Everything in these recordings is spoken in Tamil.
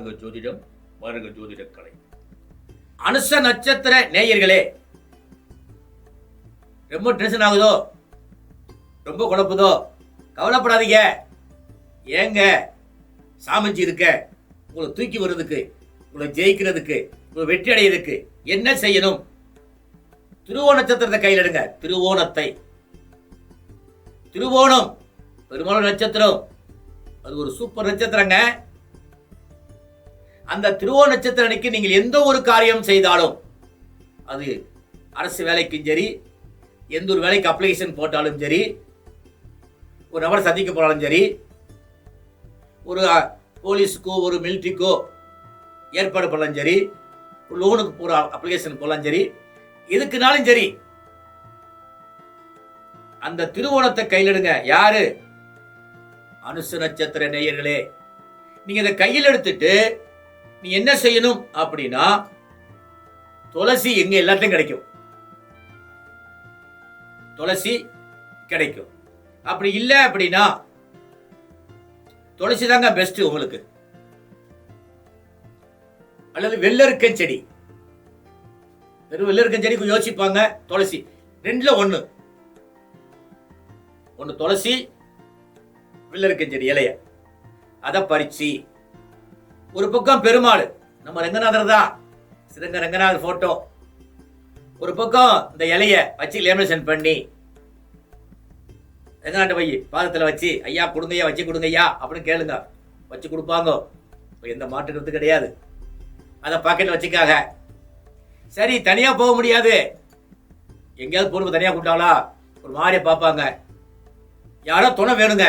ஜோதிடம் வருக ஜோதிட கலை அனுச நட்சத்திர நேயர்களே ரொம்ப டென்ஷன் ஆகுதோ? ரொம்ப குழப்புதோ? கவலைப்படாதீங்க. ஏங்க சாமிஜி இருக்க? உங்களை தூக்கி வர்றதுக்கு உங்களை ஜெயிக்கிறதுக்கு உங்களை வெற்றி அடையிறதுக்கு என்ன செய்யணும்? திருவோண நட்சத்திரத்தை கையில் எடுங்க. திருவோணத்தை. திருவோணம் பெருமாள் நட்சத்திரம். அது ஒரு சூப்பர் நட்சத்திரங்க. அந்த திருவோண நட்சத்திர அன்னைக்கு நீங்கள் எந்த ஒரு காரியம் செய்தாலும் அது அரசு வேலைக்கும் சரி எந்த ஒரு வேலைக்கு அப்ளிகேஷன் போட்டாலும் சரி ஒரு நபரை சந்திக்க போனாலும் சரி ஒரு போலீஸுக்கோ ஒரு மிலிட்ரிக்கோ ஏற்பாடு பண்ணலாம் சரி ஒரு லோனுக்கு போகிற அப்ளிகேஷன் போகலாம் சரி எதுக்குனாலும் சரி அந்த திருவோணத்தை கையில் எடுங்க யாரு? அனுசு நட்சத்திர நேயர்களே. நீங்க இதை கையில் எடுத்துட்டு நீ என்ன செய்யணும் அப்படின்னா துளசி எங்க எல்லாத்தையும் கிடைக்கும். துளசி கிடைக்கும். அப்படி இல்லை அப்படின்னா துளசி தாங்க பெஸ்ட் உங்களுக்கு. அல்லது வெள்ளருக்க செடி. வெறும் வெள்ளருக்க செடி கொஞ்சம் யோசிப்பாங்க துளசி. ரெண்டுல ஒண்ணு. ஒன்று துளசி வெள்ளருக்க செடி இலைய. அதை பறிச்சு ஒரு பக்கம் பெருமாள் நம்ம ரங்கநாதர் தான். சிறங்க ரங்கநாதர் போட்டோ ஒரு பக்கம் இந்த இலைய வச்சு லேமினேஷன் பண்ணி ரங்கநாட்ட வை பாதத்தில் வச்சு ஐயா கொடுங்கய்யா வச்சு கொடுங்கய்யா அப்படின்னு கேளுங்க. வச்சு கொடுப்பாங்க. இப்போ எந்த மாற்றுக்கிறது கிடையாது. அதை பாக்கெட்டில் வச்சுக்காக. சரி தனியாக போக முடியாது. எங்கேயாவது போகணும் தனியாக கூப்பிட்டாங்களா ஒரு மாதிரியை பார்ப்பாங்க. யாரோ துணை வேணுங்க.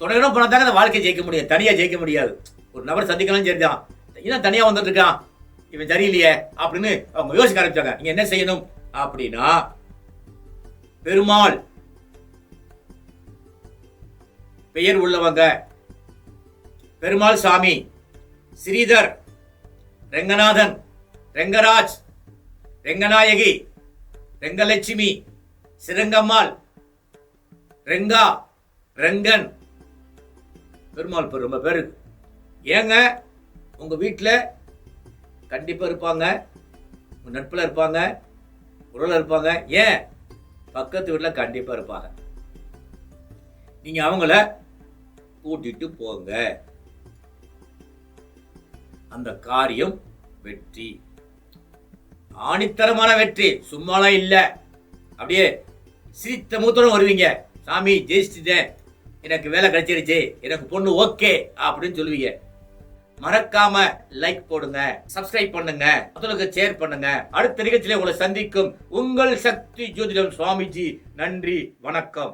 துணையோட போனா தாங்க அந்த வாழ்க்கையை ஜெயிக்க முடியும். தனியாக ஜெயிக்க முடியாது. ஒரு நபர் சந்திக்கலாம் சரிதான் இவன் தனியாக வந்துட்டு இருக்கான் இவன் சரியில்லையே அப்படின்னு அவங்க யோசிக்க ஆரம்பிச்சாங்க. நீங்க என்ன செய்யணும்? அப்படின்னா பெருமாள் பெயர் உள்ளவங்க பெருமாள் சாமி ஸ்ரீதர் ரெங்கநாதன் ரெங்கராஜ் ரெங்கநாயகி ரெங்கலட்சுமி சிறங்கம்மாள் ரெங்கா ரெங்கன் பெருமாள் பேர் ரொம்ப பேர் ஏங்க உங்கள் வீட்டில் கண்டிப்பாக இருப்பாங்க. உங்கள் நட்பில் இருப்பாங்க. உறவுல இருப்பாங்க. ஏன்? பக்கத்து வீட்டில் கண்டிப்பாக இருப்பாங்க. நீங்கள் அவங்கள கூட்டிட்டு போங்க. அந்த காரியம் வெற்றி. ஆணித்தரமான வெற்றி. சும்மாலாம் இல்லை. அப்படியே சிரித்த மூத்தரும் வருவீங்க. சாமி ஜெயிச்சிட்டேன். எனக்கு வேலை கிடைச்சிருச்சு எனக்கு பொண்ணு ஓகே அப்படின்னு சொல்லுவீங்க. மறக்காம லைக் போடுங்க சப்ஸ்கிரைப் பண்ணுங்க மற்றவங்களுக்கு ஷேர் பண்ணுங்க. அடுத்த நிகழ்ச்சியில உங்களை சந்திக்கும் உங்கள் சக்தி ஜோதிடம் சுவாமிஜி. நன்றி வணக்கம்.